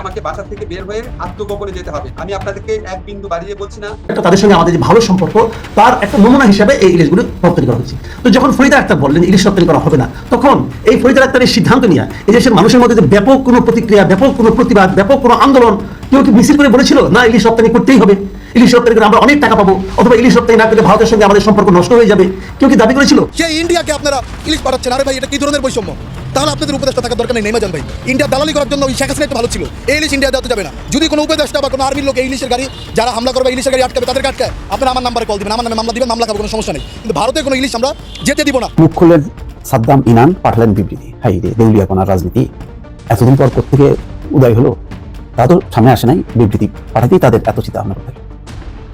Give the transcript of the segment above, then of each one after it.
আমাকে বাসা থেকে বের হয়ে আত্মগোপনে যেতে হবে। আমি আপনাদেরকে এক বিন্দু বাড়িয়ে বলছি না। একটা তাদের সঙ্গে আমাদের যে ভালো সম্পর্ক তার একটা নমুনা হিসাবে এই ইলিশগুলো রপ্তানি করা হচ্ছে তো যখন ফরিদা আক্তার বললেন ইলিশ রপ্তানি করা হবে না তখন এই ফরিদা আক্তারের সিদ্ধান্ত নিয়ে এই দেশের মানুষের মধ্যে যে ব্যাপক কোনো প্রতিক্রিয়া ব্যাপক কোনো প্রতিবাদ ব্যাপক কোনো আন্দোলন কেউ কি মিছিল করে বলেছিল না ইলিশ রপ্তানি করতেই হবে। ইলিশ রপ্তানি করে আমরা অনেক টাকা পাবো অথবা ইলিশ রপ্তানি না করলে ভারতের সঙ্গে আমাদের সম্পর্ক নষ্ট হয়ে যাবে। কেউ কি দাবি করেছিল? সেই ইন্ডিয়াকে আপনারা ইলিশ পাঠাচ্ছেন। আরে ভাই এটা কি ধরনের বৈষম্য? তাহলে আপনাদের উপদেষ্টা থাকার দরকার নেই নেমে যান ভাই। ইন্ডিয়া দালালি করার জন্য ওই শেখ হাসিনা তো ভালো ছিল। এই ইলিশ ইন্ডিয়া দেওয়া যাবে না। যদি কোনো উপদেষ্টা বা কোনো আর্মির লোক এই ইলিশের গাড়ি যারা হামলা করবে ইলিশের গাড়ি আটকাবে তাদেরকে আটকায়। আপনারা আমার নাম্বারে কল দিবেন আমার নামে মামলা দিবেন মামলা খাবে কোনো সমস্যা নেই। কিন্তু ভারতে কোনো ইলিশ আমরা যেতে দিব না। মুখ খুললেন সাদ্দাম ইনান পাঠালেন বিবৃতি। হাই রে দেউলিয়া কোনার রাজনীতি এতদিন পর থেকে উদয় হলো? তা তো সামনে আসে নাই বিবৃতি পাঠাতেই তাদের এত চিন্তা ভাবনা করতে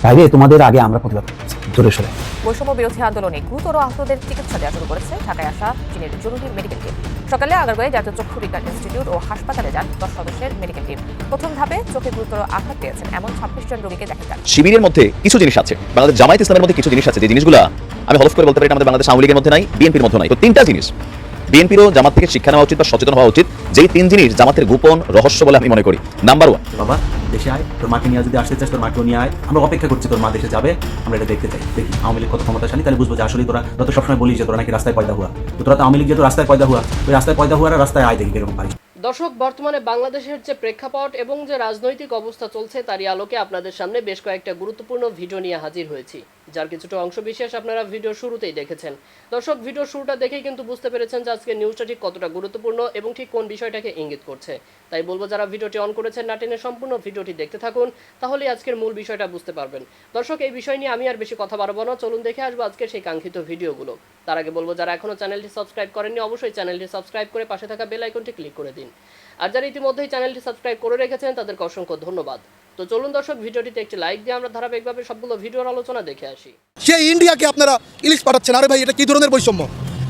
বাইরে তোমাদের আগে আমরা প্রতিবাদ করেছি। জোরে সরে। বৈষম্য বিরোধী আন্দোলনে গুরুতর আহতদের চিকিৎসা দেওয়া শুরু করেছে ঢাকায় আসা চীনের জরুরি মেডিকেল টিম সকালে আগারগাঁয়ে জাতীয় চক্ষু বিজ্ঞান ইনস্টিটিউট ও হাসপাতালে যান দশ সদস্যের মেডিকেল টিম প্রথম ধাপে চোখে গুরুতর আঘাত পেয়েছেন এমন ছাব্বিশ জন রোগীকে দেখা যান শিবিরের মধ্যে কিছু জিনিস আছে। বাংলাদেশ জামায়াত ইসলামের মধ্যে কিছু জিনিস আছে। যে জিনিসগুলো আমি হলফ করে বলতে পারি এটা আমাদের বাংলাদেশ আওয়ামী লীগের মধ্যে নাই বিএনপির মধ্যে নাই। তো তিনটা জিনিস। বিএনপিরও জামাত থেকে শিক্ষা নেওয়া উচিত বা সচেতন হওয়া উচিত। যেই তিন জিনিস জামাতের গোপন রহস্য বলে আমি মনে করি। নাম্বার ওয়ান বাবা দেশে আয়, তোর মাকে নিয়ে যদি আসতে চাস, তোর মাকেও নিয়ে আয়। আমরা অপেক্ষা করছি তোর মা দেশে যাবে, আমরা এটা দেখতে চাই। দেখি, আওয়ামী লীগ কত ক্ষমতাশালী, তাহলে বুঝব যে আসলে তোরা তোরা তো সবসময় বলিস যে তোরা নাকি রাস্তায় পয়দা হুয়া। তো তোরা তো আওয়ামী লীগ যেহেতু রাস্তায় পয়দা হুয়া, ওই রাস্তায় পয়দা হুয়ারা রাস্তায় আয় দেখি কেরকম পারিস। দর্শক, বর্তমানে বাংলাদেশের যে প্রেক্ষাপট এবং যে রাজনৈতিক অবস্থা চলছে, তারই আলোকে আপনাদের সামনে বেশ কয়েকটা গুরুত্বপূর্ণ ভিডিও নিয়ে হাজির হয়েছি। যার কিছুটা অংশ বিশেষ আপনারা ভিডিও শুরুতেই দেখেছেন। দর্শক, ভিডিও শুরুটা দেখেই কিন্তু বুঝতে পেরেছেন যে আজকে নিউজটা ঠিক কতটা গুরুত্বপূর্ণ এবং ঠিক কোন বিষয়টাকে ইঙ্গিত করছে। তাই বলব, যারা ভিডিওটি অন করেছেন, না টেনে সম্পূর্ণ ভিডিওটি দেখতে থাকুন তাহলে আজকের মূল বিষয়টা বুঝতে পারবেন। দর্শক, এই বিষয় নিয়ে আমি আর বেশি কথা বাড়াবো না, চলুন দেখে আসব আজকে সেই কাঙ্ক্ষিত ভিডিওগুলো। তার আগে বলব, যারা এখনও চ্যানেলটি সাবস্ক্রাইব করেননি, অবশ্যই চ্যানেলটি সাবস্ক্রাইব করে পাশে থাকা বেল আইকনটি ক্লিক করে দিন। আর যারা ইতিমধ্যেই চ্যানেলটি সাবস্ক্রাইব করে রেখেছেন, তাদেরকে অসংখ্য ধন্যবাদ। তো চলুন দর্শক, ভিডিওটিতে একটি লাইক দিয়ে আমরা ধারাবাহিকভাবে সবগুলো ভিডিওর আলোচনা দেখে আসি। সেই ইন্ডিয়াকে আপনারা ইলিশ পাঠাচ্ছেন। আরে ভাই, এটা কি ধরনের বৈষম্য?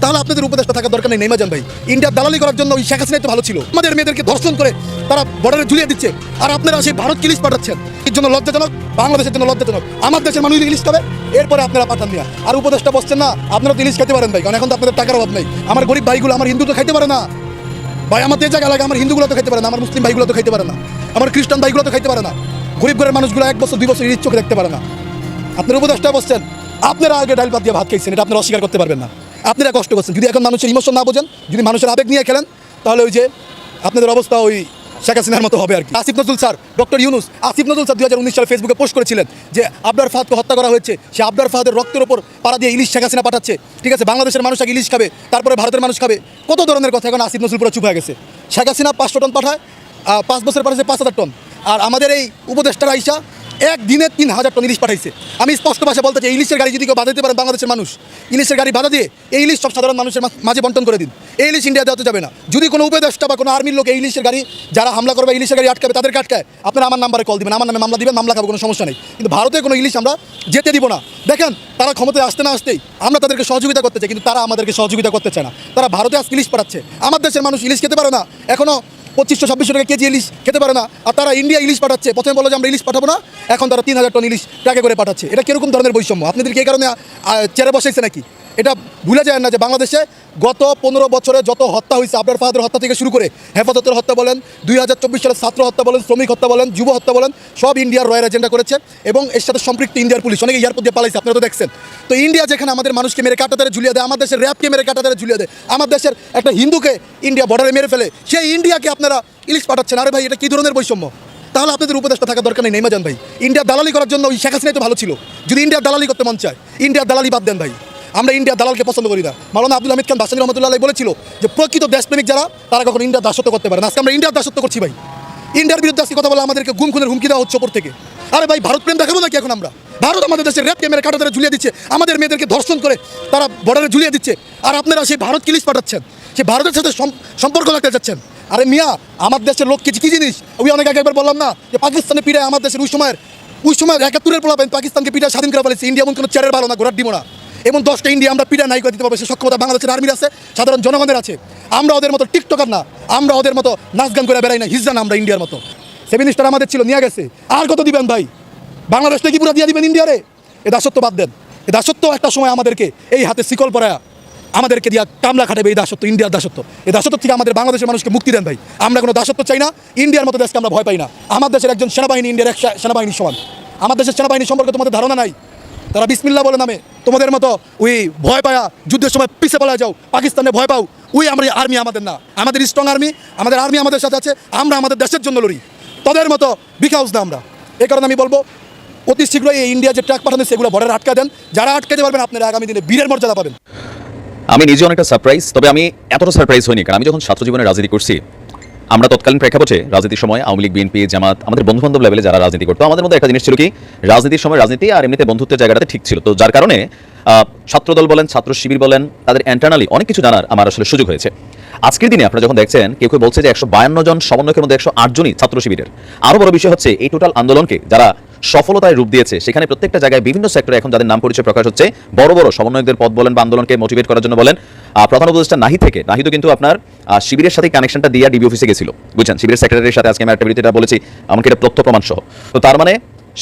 তাহলে আপনাদের উপদেষ্টা থাকার দরকার নেই নেমে ভাই। ইন্ডিয়া দালালি করার জন্য ওই শেখ হাসিনা তো ভালো ছিল। আমাদের মেয়েদেরকে ধর্ষণ করে তারা বর্ডারে ঝুলিয়ে দিচ্ছে। আর আপনারা সেই ভারত ইলিশ পাঠাচ্ছেন? এর জন্য লজ্জাজনক, বাংলাদেশের জন্য লজ্জাজনক। আমার দেশের মানুষ ইলিশ খাবে, এরপরে আপনারা পাঠান দিয়া আর উপদেষ্টা বসছেন না, আপনারা তো ইলিশ খেতে পারেন ভাই, কারণ এখন তো আপনাদের টাকার অভাব নেই। আমার গরিব ভাইগুলো আমার হিন্দু তো খাইতে পারে না। ভাই, আমার যে জায়গা লাগে, আমার হিন্দুগুলো তো খাইতে পারে না, আমার মুসলিম ভাইগুলো তো খাইতে পারে না। আমার খ্রিস্টান ভাইগুলো তো খাইতে পারে না। গরিব ঘরের মানুষগুলো এক বছর, দুই বছর ইলিশ চোখে দেখতে পারে না। আপনার উপদেষ্টা বসছেন, আপনারা আগে ডাইল ভাত দিয়ে ভাত খেয়েছেন এটা আপনারা অস্বীকার করতে পারবেন না। আপনারা কষ্ট করছেন। যদি এখন মানুষের ইমোশন না বোঝেন, যদি মানুষের আবেগ নিয়ে খেলেন, তাহলে ওই যে আপনাদের অবস্থা ওই শেখ হাসিনার মতো হবে আর কি। Asif Nazrul sir, doctor Yunus, Asif Nazrul sir দুই হাজার উনিশ সালে ফেসবুকে পোস্ট করেছিলেন যে আবদার ফাহাদকে হত্যা করা হয়েছে। সে আবদার ফাহাদের রক্তের ওপর পাড়া দিয়ে ইলিশ শেখ হাসিনা পাঠাচ্ছে। ঠিক আছে, বাংলাদেশের মানুষ আগে ইলিশ খাবে, তারপরে ভারতের মানুষ খাবে। কত ধরনের কথা এখন আসিফ নজরুল পুরো চুপ হয়ে গেছে। শেখ হাসিনা পাঁচশো টন পাঠায় পাঁচ বছর পাঠাচ্ছে পাঁচ হাজার টন। আর আমাদের এই উপদেষ্টারা আইসা এক দিনে তিন হাজার টন ইলিশ পাঠাইছে। আমি স্পষ্ট ভাষা বলতে চাই, ইলিশের গাড়ি যদি কেউ বাধা দিতে পারেন বাংলাদেশের মানুষ, ইলিশের গাড়ি বাধা দিয়ে এই ইলিশ সব সাধারণ মানুষের মাঝে বন্টন করে দিন। এই ইলিশ ইন্ডিয়া দেওয়া যাবে না। যদি কোনো উপদেষ্টা বা কোনো আর্মির লোক এই ইলিশের গাড়ি, যারা হামলা করবে ইলিশের গাড়ি আটকাবে, তাদেরকে আটকায়। আপনারা আমার নাম্বারে কল দিবেন, আমার নামে মামলা দিবেন, মামলা খাব, কোনো সমস্যা নেই। কিন্তু ভারতে কোনো ইলিশ আমরা যেতে দিব না। দেখেন, তারা ক্ষমতায় আসতে না আসতেই আমরা তাদেরকে সহযোগিতা করতে চাই, কিন্তু তারা আমাদেরকে সহযোগিতা করতে চায় না। তারা ভারতে আজকে ইলিশ পাঠাচ্ছে। আমার দেশের মানুষ ইলিশ খেতে পারে না। এখনও পঁচিশশো, ছাব্বিশশো টাকা কেজি ইলিশ খেতে পারে না। আর তারা ইন্ডিয়া ইলিশ পাঠাচ্ছে। প্রথমে বলো যে আমরা ইলিশ পাঠাবো না, এখন তারা তিন হাজার টন ইলিশ ট্রাকে করে পাঠাচ্ছে। এটা কীরকম ধরনের বৈষম্য? আপনাদেরকে এই কারণে চেয়ারে বসাইছে নাকি? এটা ভুলে যায় না যে বাংলাদেশে গত পনেরো বছরে যত হত্যা হয়েছে, আবরার ফাহাদের হত্যা থেকে শুরু করে হেফাজতের হত্যা বলেন, দুই হাজার চব্বিশ সালের ছাত্র হত্যা বলেন, শ্রমিক হত্যা বলেন, যুব হত্যা বলেন, সব ইন্ডিয়ার রয়্যাল এজেন্ডা করেছে এবং এর সাথে সম্পৃক্ত ইন্ডিয়ার পুলিশ। অনেকে এয়ারপোর্ট দিয়ে পালাইছে, আপনারা তো দেখছেন। তো ইন্ডিয়া যেখানে আমাদের মানুষকে মেরে কাটাতারে ঝুলিয়ে দেয় আমাদের দেশের র্যাপকে মেরে কাটাতারে ঝুলিয়ে দেয়, আমার দেশের একটা হিন্দুকে ইন্ডিয়া বর্ডারে মেরে ফেলে, সেই ইন্ডিয়াকে আপনারা ইলিশ পাঠাচ্ছেন। আরে ভাই, এটা কি ধরনের বৈষম্য? তাহলে আপনাদের উপদেষ্টা থাকার দরকার নেই নেমে যান ভাই। ইন্ডিয়া দালালি করার জন্য ওই শেখ হাসিনাই তো ভালো ছিল। যদি ইন্ডিয়া দালালি করতে মন চায়, ইন্ডিয়ার দালালি বাদ দেন ভাই। আমরা ইন্ডিয়া দালালকে পছন্দ করি না। মাওলানা আব্দুল হামিদ খান বাসানি রহমতুল্লাহ বলেছিল যে প্রকৃত দেশপ্রেমিক যারা, তারা কখনো ইন্ডিয়ার দাসত্ব করতে পারে না। আজকে আমরা ইন্ডিয়ার দাসত্ব করছি ভাই। ইন্ডিয়ার বিরুদ্ধে আজকে কথা বলে আমাদেরকে গুম খুনের হুমকি দেওয়া হচ্ছে ওপর থেকে। আরে ভাই, ভারত প্রেম দেখাবো নাকি এখন আমরা? ভারত আমাদের দেশের র্যাপ ক্যামেরা কাটা ধরে ঝুলিয়ে দিচ্ছে। আমাদের মেয়েদেরকে ধর্ষণ করে তারা বর্ডারে ঝুলিয়ে দিচ্ছে। আর আপনারা সেই ভারত কিলিশ পাঠাচ্ছেন। সেই ভারতের সাথে সম্পর্ক রাখতে চাচ্ছেন আরে মিয়া, আমার দেশের লোক কি কি জিনিস? ওই অনেক আগে একবার বললাম না যে পাকিস্তানে পিড়ায় আমার দেশের ওই সময়ের ওই সময়ের একাত্তরের পোলাবেন পাকিস্তানকে পিঠা স্বাধীন করে ফেলেছে। ইন্ডিয়া এমন কোনো চেয়ারের ভালো না ঘোরার দিব না এবং দশটা ইন্ডিয়া আমরা পিঠা নাই দিতে পারব, সে সক্ষমতা বাংলাদেশের আর্মির আছে, সাধারণ জনগণের আছে। আমরা ওদের মতো টিকটকার না, আমরা ওদের মতো নাচ গান করে বেড়াই না হিজড়া না আমরা ইন্ডিয়ার মতো। সেভেন স্টার আমাদের ছিল, নিয়ে গেছে। আর কত দিবেন ভাই? বাংলাদেশটা কি পুরো দিয়ে দিবেন ইন্ডিয়ারে? এ দাসত্ব বাদ দেন। এ দাসত্ব একটা সময় আমাদেরকে এই হাতে শিকল পরায়া আমাদেরকে দিয়া কামলা খাটাবে এই দাসত্ব, ইন্ডিয়ার দাসত্ব। এই দাসত্ব থেকে আমাদের বাংলাদেশের মানুষকে মুক্তি দেন ভাই। আমরা কোনো দাসত্ব চাই না, ইন্ডিয়ার মতো দেশকে আমরা ভয় পাই না। আমার দেশের একজন সেনাবাহিনী, ইন্ডিয়ার এক সেনাবাহিনীর সমান। আমার দেশের সেনাবাহিনী সম্পর্কে তোমাদের ধারণা নাই। তারা বিসমিল্লা বলে নামে। তোমাদের মতো ওই ভয় পায়া যুদ্ধের সময় পিছে পালা যাও, পাকিস্তানে ভয় পাও। ওই আমরা আর্মি আমাদের না। আমাদের স্ট্রং আর্মি আমাদের আর্মি আমাদের সাথে আছে, আমরা আমাদের দেশের জন্য লড়ি। তাদের মতো বিকাউস না আমরা। এই কারণে আমি বলব, অতি শীঘ্রই এই ইন্ডিয়া যে ট্রাক পাঠানো, সেগুলো বর্ডার আটকা দেন। যারা আটকাতে পারবেন, আপনারা আগামী দিনে বীরের মর্যাদা পাবেন। আমি নিজে অনেকটা সারপ্রাইজ তবে আমি এতটা সারপ্রাইজ হইনি, কারণ আমি যখন ছাত্র জীবনে রাজনীতি করছি আমরা তৎকালীন প্রেক্ষাপটে রাজনীতির সময় আওয়ামী লীগ, বিএনপি, জামাত, আমাদের বন্ধু বান্ধব লেভেলে যারা রাজনীতি করতো, আমাদের মধ্যে একটা জিনিস ছিল কি? রাজনীতির সময় রাজনীতি আর এমনিতে বন্ধুত্বের জায়গাটাতে ঠিক ছিল। তো যার কারণে ছাত্রদল বলেন, ছাত্র শিবির বলেন, তাদের ইন্টারনালি অনেক কিছু জানার আমার আসলে সুযোগ হয়েছে। আজকের দিনে আপনারা যখন দেখছেন, কেউ কেউ বলছে যে একশো বায়ান্ন জন সমন্বয়কের মধ্যে একশো আট জনই ছাত্র শিবিরের। আরও বড় বিষয় হচ্ছে, এই টোটাল আন্দোলনকে যারা সফলতায় রূপ দিয়েছে। সেখানে প্রত্যেকটা জায়গায় বিভিন্ন সেক্টরে এখন যাদের নাম পরিচয় প্রকাশ হচ্ছে, বড় বড় সমন্বয়কদের পদ বলেন বা আন্দোলনকে মোটিভেট করার জন্য বলেন। প্রধান উপদেষ্টা নাহি থেকে, নাহি তো কিন্তু আপনার শিবিরের সাথে কানেকশনটা দিয়ে ডিবি অফিসে গেছিল। বুঝছেন? শিবিরের সেক্রেটারির সাথে আজকে আমি একটা এটা বলেছি এমনকি এটা তথ্য প্রমাণ সহ। তো তার মানে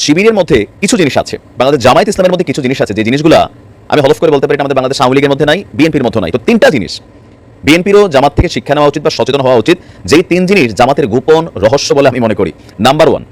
শিবিরের মধ্যে কিছু জিনিস আছে। বাংলাদেশ জামায়াত ইসলামের মধ্যে কিছু জিনিস আছে। যে জিনিসগুলো আমি হলফ করে বলতে পারি আমাদের বাংলাদেশ আওয়ামী লীগের মধ্যে নাই বিএনপির মধ্যে নাই। তো তিনটা জিনিস বিএনপিরও জামাত থেকে শিক্ষা নেওয়া উচিত বা সচেতন হওয়া উচিত। যেই তিন জিনিস জামাতের গোপন রহস্য বলে আমি মনে করি। নাম্বার ওয়ান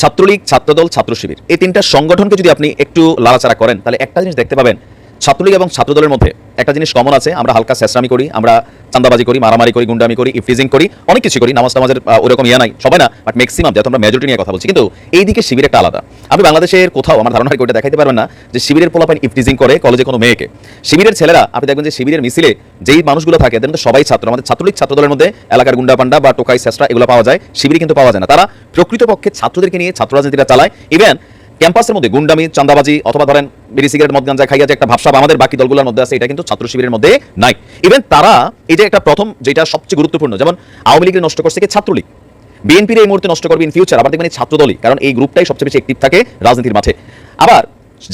ছাত্রলীগ, ছাত্রদল ছাত্র শিবির এই তিনটা সংগঠনকে যদি আপনি একটু লাড়াচাড়া করেন, তাহলে একটা জিনিস দেখতে পাবেন ছাত্রলীগ এবং ছাত্রদলের মধ্যে একটা জিনিস কমন আছে, আমরা হালকা শেষরামি করি, আমরা চান্দাবাজি করি, মারামারি করি, গুন্ডামি করি ইফটিজিং করি, অনেক কিছু করি, নামাজ নামাজের ওরকম ইয়া নাই, সবাই না বাট ম্যাক্সিমাম যেহেতু আমরা মেজরিটি নিয়ে কথা বলছি, কিন্তু এই দিকে শিবির একটা আলাদা। আপনি বাংলাদেশের কোথাও, আমার ধারণা করে দেখাইতে পারবেন না, যে শিবিরের পোলাপাইন ইফটিজিং করে কলেজে কোনো মেয়েকে। শিবিরের ছেলেরা, আপনি দেখবেন যে শিবিরের মিছিলে যেই মানুষগুলো থাকে, এদের মধ্যে সবাই ছাত্র, আমাদের ছাত্রলীগ, ছাত্রদলের মধ্যে এলাকার গুন্ডা পান্ডা বা টোকাই শেষরা এগুলো পাওয়া যায়, শিবির কিন্তু পাওয়া যায় না। তারা প্রকৃতপক্ষে ছাত্রদেরকে নিয়ে, ছাত্র রাজনীতিটা চালায়। ইভেন ক্যাম্পাসের মধ্যে গুন্ডামি চান্দাবাজি অথবা ধরেন বিড়ি, সিগারেট, মদ খাইয়া যে একটা ভাবসাব আমাদের বাকি দলগুলোর মধ্যে আছে, এটা কিন্তু ছাত্র শিবিরের মধ্যে নাই। ইভেন তারা এই যে একটা প্রথম যেটা সবচেয়ে গুরুত্বপূর্ণ, যেমন আওয়ামী লীগের নষ্ট করছে কি? ছাত্রলীগ। বিএনপির এই মুহূর্তে নষ্ট করবে ইন ফিউচার আবার দেখবেন ছাত্রদলই, কারণ এই গ্রুপটাই সবচেয়ে বেশি অ্যাক্টিভ থাকে রাজনীতির মাঠে। আবার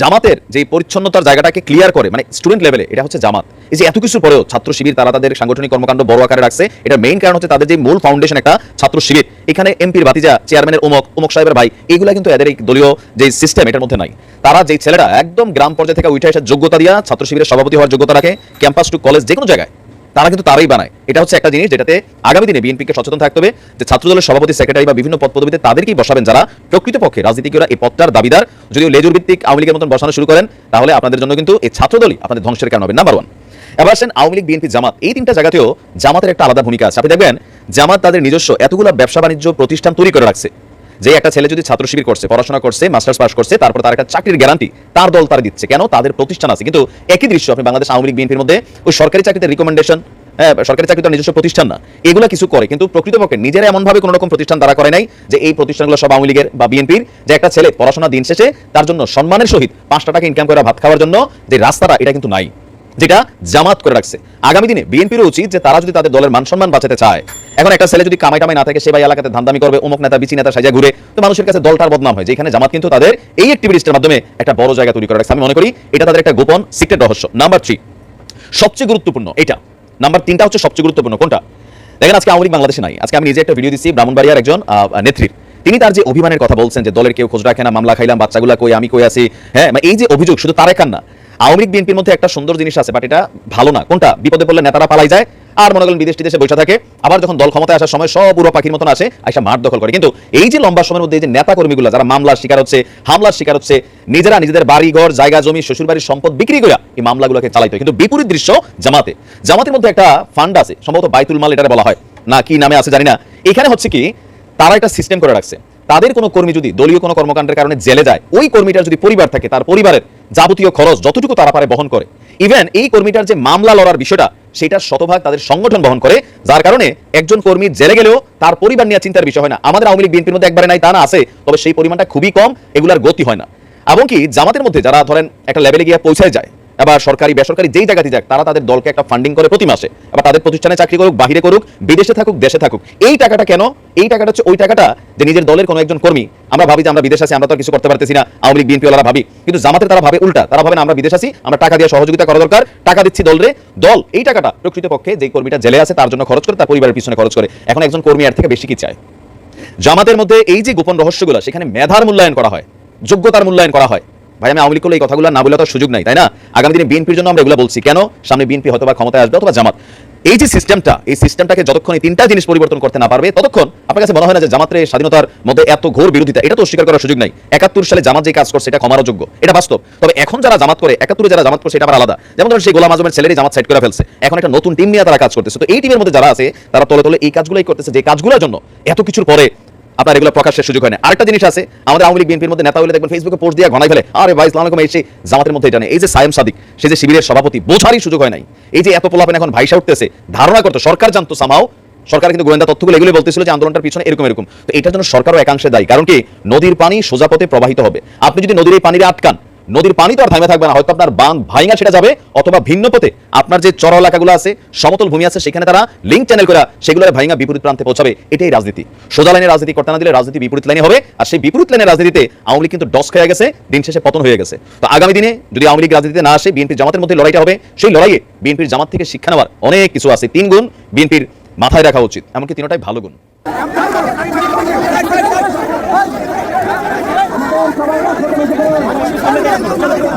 জামাতের যে পরিচ্ছন্নতার জায়গাটাকে ক্লিয়ার করে মানে স্টুডেন্ট লেভেলে এটা হচ্ছে জামাত। এই যে এত কিছু পরেও ছাত্র শিবির তারা তাদের সাংগঠনিক কর্মকাণ্ড বড় আকারে রাখছে এটা মেইন কারণ হচ্ছে তাদের যে মূল ফাউন্ডেশন একটা ছাত্র শিবির। এখানে এমপির বাতিজা চেয়ারম্যানের ওমক ওমক সাহেবের ভাই, এগুলা কিন্তু এদের এই দলীয় যে সিস্টেম এটার মধ্যে নাই। তারা যেই ছেলেরা একদম গ্রাম পর্যায়ে থেকে উঠে আসার যোগ্যতা দিয়া ছাত্র শিবিরের সভাপতি হওয়ার যোগ্যতা রাখে ক্যাম্পাস টু কলেজ যে কোনো জায়গায়। তারা কিন্তু তারাই বানায়। এটা হচ্ছে একটা জিনিস যেটাতে আগামী দিনে বিএনপিকে সচেতন থাকতে হবে যে ছাত্রদলের সভাপতি, সেক্রেটারি বা বিভিন্ন পদ পদবিতে তাদেরকেই বসাবেন যারা প্রকৃতপক্ষে রাজনীতিকরা এই পদটার দাবিদার। যদিও লেজুর ভিত্তিক আওয়ামী লীগের মতন বসানো শুরু করেন, তাহলে আপনাদের জন্য কিন্তু এই ছাত্রদলই আপনাদের ধ্বংসের কারণ হবে। নাম্বার ওয়ান এবার আসেন আওয়ামী লীগ, বিএনপি, জামাত। এই তিনটা জায়গাতেও জামাতের একটা আলাদা ভূমিকা আছে। আপনি দেখবেন, জামাত তাদের নিজস্ব এতগুলো ব্যবসা বাণিজ্য প্রতিষ্ঠান তৈরি করে রাখছে। যে একটা ছেলে যদি ছাত্র শিবির করছে, পড়াশোনা করছে, মাস্টার্স পাস করছে, তারপর তার একটা চাকরির গ্যারান্টি তার দল তার দিচ্ছে, কেন? তাদের প্রতিষ্ঠান আছে। কিন্তু একই দৃশ্য আপনি বাংলাদেশ আওয়ামী লীগ বিএনপির মধ্যে ওই সরকারি চাকরিতে রিকমেন্ডেশন হ্যাঁ সরকারি চাকরি তো নিজস্ব প্রতিষ্ঠান না, এগুলো কিছু করে। কিন্তু প্রকৃতপক্ষে নিজেরা এমনভাবে কোনো রকম প্রতিষ্ঠান তারা করে নাই যে এই প্রতিষ্ঠানগুলো সব আওয়ামী লীগের বা বিএনপির, যে একটা ছেলে পড়াশোনা দিন শেষে তার জন্য সম্মানের সহিত পাঁচটা টাকা ইনকাম করে ভাত খাওয়ার জন্য যে রাস্তাটা, এটা কিন্তু নাই। যেটা জামাত করে রাখছে। আগামী দিনে বিএনপিরও উচিত যে তারা যদি তাদের দলের মান সম্মান বাঁচাতে চায়। এখন একটা ছেলে যদি কামাই টামাই না থাকে, সে ভাই এলাকাতে ধান্দামি করবে, অমুক নেতা, বিচি নেতা সাজা ঘুরে, তো মানুষের কাছে দলটার বদনাম হয়, যেখানে জামাত কিন্তু তাদের এই অ্যাক্টিভিটিসের মাধ্যমে একটা বড় জায়গা তৈরি করে রাখছে। আমি মনে করি এটা তাদের একটা গোপন সিক্রেট রহস্য। নাম্বার থ্রি সবচেয়ে গুরুত্বপূর্ণ এটা। নাম্বার তিনটা হচ্ছে সবচেয়ে গুরুত্বপূর্ণ কোনটা? দেখেন, আজকে আওয়ামী বাংলাদেশে নাই। আজকে আমি নিজে একটা ভিডিও দিচ্ছি ব্রাহ্মণবাড়িয়ার একজন নেত্রীর। তিনি তার যে অভিমানের কথা বলছেন যে দলের কেউ খোঁজ রাখে না, মামলা খাইলাম, বাচ্চাগুলা কই, আমি কই আছি হ্যাঁ মানে এই যে অভিযোগ, শুধু তার একান না আওয়ামী লীগ, বিএনপির মধ্যে একটা সুন্দর জিনিস আছে বাট এটা ভালো না। কোনটা? বিপদে পড়লে নেতারা পালাই যায়, আর মনে করেন বিদেশ টিদেশে বসে থাকে, আবার যখন দল ক্ষমতায় আসার সময় সব উড়ো পাখির মতন আসে, আইসা মাঠ দখল করে। কিন্তু এই যে লম্বা সময়ের মধ্যে যে নেতা কর্মীগুলো, যারা মামলার শিকার হচ্ছে, হামলার শিকার হচ্ছে, নিজেরা নিজেদের বাড়ি, ঘর, জায়গা, জমি শ্বশুর বাড়ির সম্পদ বিক্রি করে এই মামলাগুলোকে চালাইতে। কিন্তু বিপরীত দৃশ্য জামাতে। জামাতের মধ্যে একটা ফান্ড আছে, সম্ভবত বাইতুল মাল এটা বলা হয়। না, কি নামে আছে জানি না এখানে হচ্ছে কি, তারা একটা সিস্টেম করে রাখছে। তাদের কোনো কর্মী যদি দলীয় কোনো কর্মকাণ্ডের কারণে জেলে যায়, ওই কর্মীটার যদি পরিবার থাকে, তার পরিবারের যাবতীয় খরচ যতটুকু তারা পারে বহন করে। ইভেন এই কর্মীটার যে মামলা লড়ার বিষয়টা, সেটার শতভাগ তাদের সংগঠন বহন করে, যার কারণে একজন কর্মী জেলে গেলেও তার পরিবার নিয়ে চিন্তার বিষয় হয় না। আমাদের আওয়ামী লীগ, বিএনপির মধ্যে একবারে নাই, তা না আছে, তবে সেই পরিমাণটা খুবই কম, এগুলার গতি হয় না। এবং কি, জামাতের মধ্যে যারা ধরেন একটা লেভেলে গিয়ে পৌঁছায় যায় আবার সরকারি, বেসরকারি যেই জায়গাতে যাক, তারা তাদের দলকে একটা ফান্ডিং করে প্রতি মাসে। আবার তাদের প্রতিষ্ঠানে চাকরি করুক, বাহিরে করুক, বিদেশে থাকুক, দেশে থাকুক। এই টাকাটা কেন? এই টাকাটা হচ্ছে ওই টাকাটা যে নিজের দলের কোনো একজন কর্মী। আমরা ভাবি যে আমরা বিদেশ আছি, আমরা তো কিছু করতে পারতেছি না, আওয়ামী লীগ বিএনপি ভাবি। কিন্তু জামাতের তারা ভাবে উল্টা। তারা ভাবে আমরা বিদেশ আছি, আমরা টাকা দিয়ে সহযোগিতা করা দরকার, টাকা দিচ্ছি দলরে। দল, এই টাকাটা প্রকৃতপক্ষে যেই কর্মীটা জেলে আছে, তার জন্য খরচ করে, তার পরিবারের পিছনে খরচ করে। এখন একজন কর্মী আর থেকে বেশি কি চায়? জামাতের মধ্যে এই যে গোপন রহস্যগুলো, সেখানে মেধার মূল্যায়ন করা হয়, যোগ্যতার মূল্যায়ন করা হয়। ভাই, আমি আওয়ামী লীগ এই কথাগুলো না বলে তো সুযোগ নাই, তাই না? আগামী দিনে বিএনপির জন্য আমরা এগুলো বলছি। কেন? সামনে বিএনপি হয়তো বা ক্ষমতায় আসবে অথবা জামাত। এই যে সিস্টেমটা এই সিস্টেমটাকে যতক্ষণ এই তিনটা জিনিস পরিবর্তন করতে না পারবে, ততক্ষণ আপনার কাছে মনে হয় না যে জামাতের স্বাধীনতার মধ্যে এত ঘোর বিরোধিতা, এটা তো অস্বীকার করার সুযোগ নাই। একাত্তর সালে জামাত যে কাজ করছে, এটা ক্ষমার যোগ্য। এটা বাস্তব। তবে এখন যারা জামাত করে, একাত্তরে যারা জামাত করছে, এটা আবার আলাদা। যেমন ধরুন সেই গোলাম আজমের ছেলেরই জামাত সাইড করে ফেলছে। এখন একটা নতুন টিম নিয়ে তারা কাজ করতেছে। তো এই টিমের মধ্যে যারা আছে, তারা তলে তলে এই কাজগুলোই করতেছে। যে কাজগুলোর জন্য এত কিছুর পরে আপনার এগুলো প্রকাশের সুযোগ হয় না। আরেকটা জিনিস আছে, আমাদের আওয়ামী লীগ, বিএনপির মধ্যে নেতা হলে দেখবেন ফেসবুকে পোস্ট দিয়ে ঘনাই ফেলে, আরে ভাই ইসলাম আলকম এসে জামাতের মধ্যে এটা নেই এই যে সায়েম সাদিক, সে যে শিবিরের সভাপতি, বোঝারই সুযোগ হয় নাই। এই যে এত পোলাপেন এখন ভাইসা উঠতেছে, ধারণা করতো, সরকার জানতো সামাও সরকার কিন্তু গোয়েন্দা তথ্যগুলো এগুলো বলতেছিল যে আন্দোলনটার পিছনে এরকম এরকম। তো এটার জন্য সরকারও একাংশে দায়ী, কারণ কি? নদীর পানি সোজাপথে প্রবাহিত হবে। আপনি যদি নদীর এই পানিরে আটকান নদীর পানি তো আর থামে থাকবে না, হয়তো আপনার বাঁধ ভাইঙা সেটা যাবে, অথবা ভিন্ন পথে আপনার যে চর এলাকাগুলো আছে, সমতল ভূমি আছে, সেখানে তারা লিঙ্ক চ্যানেল করে সেগুলো ভাইঙা বিপরীত প্রান্তে পৌঁছাবে, এটাই রাজনীতি। সোজা লাইনে রাজনীতি করতে না দিলে রাজনীতি বিপরীত লাইনে হবে, আর সেই বিপরীত লাইনের রাজনীতিতে আওয়ামী লীগ কিন্তু ডস খেয়ে গেছে, দিন শেষে পতন হয়ে গেছে। তো আগামী দিনে যদি আওয়ামী লীগ রাজনীতিতে না আসে বিএনপি জামাতের মধ্যে লড়াইটা হবে, সেই লড়াইয়ে বিএনপির জামাত থেকে শিক্ষা নেওয়ার অনেক কিছু আছে। তিন গুণ বিএনপির মাথায় রাখা উচিত, এমনকি তিনটাই ভালো গুণ। আপনারা গাড়ি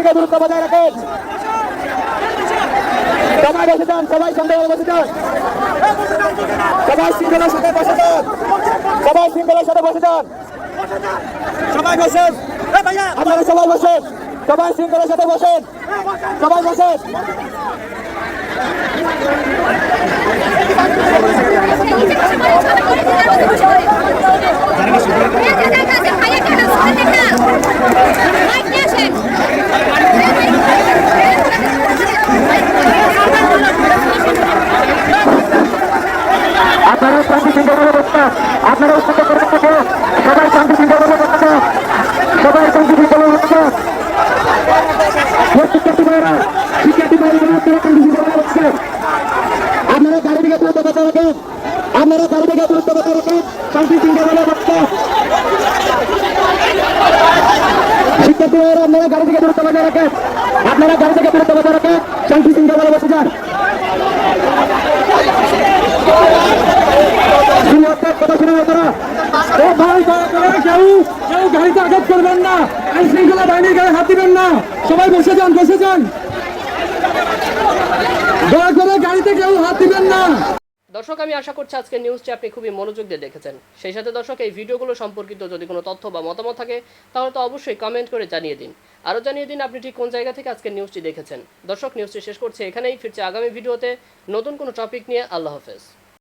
থেকে দূরত্ব বজায় রাখেন সবাই বসে যান সবাই সন্দেহ বসে যান সবাই শৃঙ্খলার সাথে বসে যান সবাই শৃঙ্খলার সাথে বসে যান সবাই বসেন আপনারা সবাই বসেন সবাই শৃঙ্খলার সাথে বসেন সবাই বসেন শান্তি বসেন আপনারা উৎসব করতে থাকুন সবাই শান্তি শৃঙ্খলা বসেন সবাই শান্তি শৃঙ্খলা বসেন শিক্ষার্থী ভাইরা শিক্ষার্থী ভাইরা আপনারা শান্তি শৃঙ্খলা বসেন আপনারা গাড়ি থেকে দূরত্ব বজায় রাখেন আপনারা গাড়ি থেকে দূরত্ব বজায় রাখেন শান্তি শৃঙ্খলা বসেন শিক্ষার্থী ভাইরা আপনারা গাড়ি থেকে দূরত্ব বজায় রাখেন আপনারা গাড়ি থেকে দূরত্ব বজায় রাখেন শান্তি শৃঙ্খলা বসে যান কথা শুনে তারা ও ভাই দয়া করে কেউ কেউ গাড়িতে আঘাত করবেন না, আইন শৃঙ্খলা বাহিনীর গায়ে হাত দিবেন না। সবাই বসে যান বসে যান। দয়া করে গাড়িতে কেউ হাত দিবেন না। দর্শক, আমি আশা করছি আজকের নিউজটি আপনি খুবই মনোযোগ দিয়ে দেখেছেন। সেই সাথে দর্শক, এই ভিডিওগুলো সম্পর্কিত যদি কোনো তথ্য বা মতামত থাকে, তাহলে তো অবশ্যই কমেন্ট করে জানিয়ে দিন। আরও জানিয়ে দিন আপনি ঠিক কোন জায়গা থেকে আজকের নিউজটি দেখেছেন। দর্শক নিউজটি শেষ করছে এখানেই, ফিরছে আগামী ভিডিওতে নতুন কোনো টপিক নিয়ে। আল্লাহ হাফেজ।